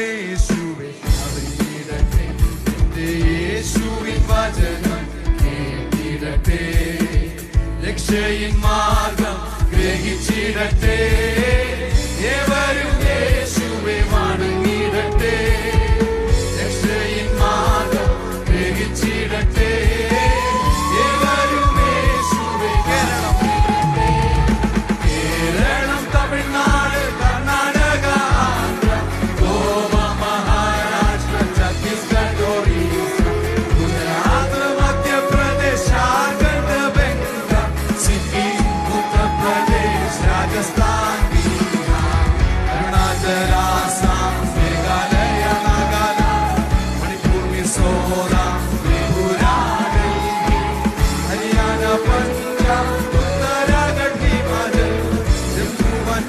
യേശുവേ അറിയിടട്ടെ എന്റെ യേശുവിൻ വചനം കേട്ടിടട്ടെ. രക്ഷയിൻ മാർഗം ഗ്രഹിച്ചിടട്ടെ.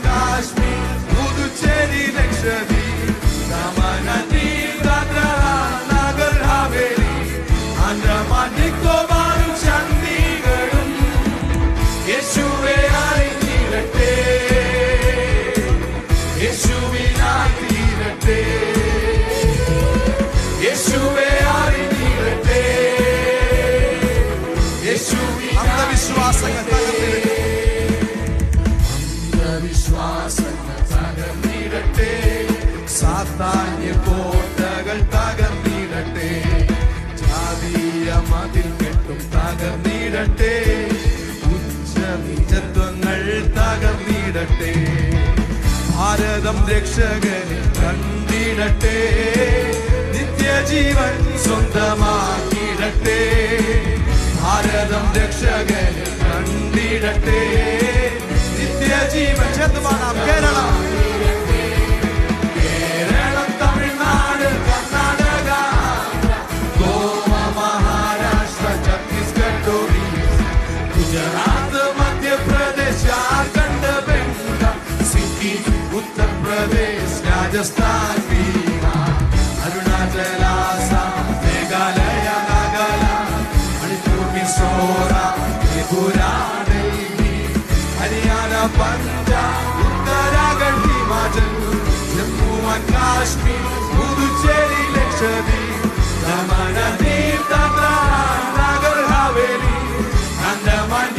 ജമ്മു ആൻഡ് കാശ്മീർ പുതുച്ചേരി ലക്ഷദ്വീപ് ദമൻ ആൻഡ് ദീവ് ദാദ്ര നാഗർ ഹവേലി ആൻഡമാൻ നിക്കോബാറും ചണ്ഡീഗഡും യേശുവെ അറിഞ്ഞിരട്ടെ യേശുവിനായി തീരട്ടെ യേശുവെ അറിഞ്ഞിരട്ടെ സാത്താന്യ കോട്ടകൾ തകർന്നിടട്ടെ. ജാതീയ മതിൽ കെട്ടും തകർന്നിടട്ടെ. ഉച്ചനീചത്വങ്ങൾ തകർന്നിടട്ടെ. ഭാരതം രക്ഷകനെ കണ്ടിടട്ടെ. നിത്യജീവൻ സ്വന്തമാക്കിയിടട്ടെ ഭാരതം രക്ഷകനെ രാജസ്ഥാൻ ആസാം മേഘാലയ നാഗാലാൻഡ് മണിപ്പൂർ മിസോറാം ത്രിപുര ഡൽഹി ഹരിയാന പഞ്ചാബ് ഉത്തരാഖണ്ഡ് ഹിമാചൽ ജമ്മു ആൻഡ് കാശ്മീർ പുതുച്ചേരി ലക്ഷദ്വീപ്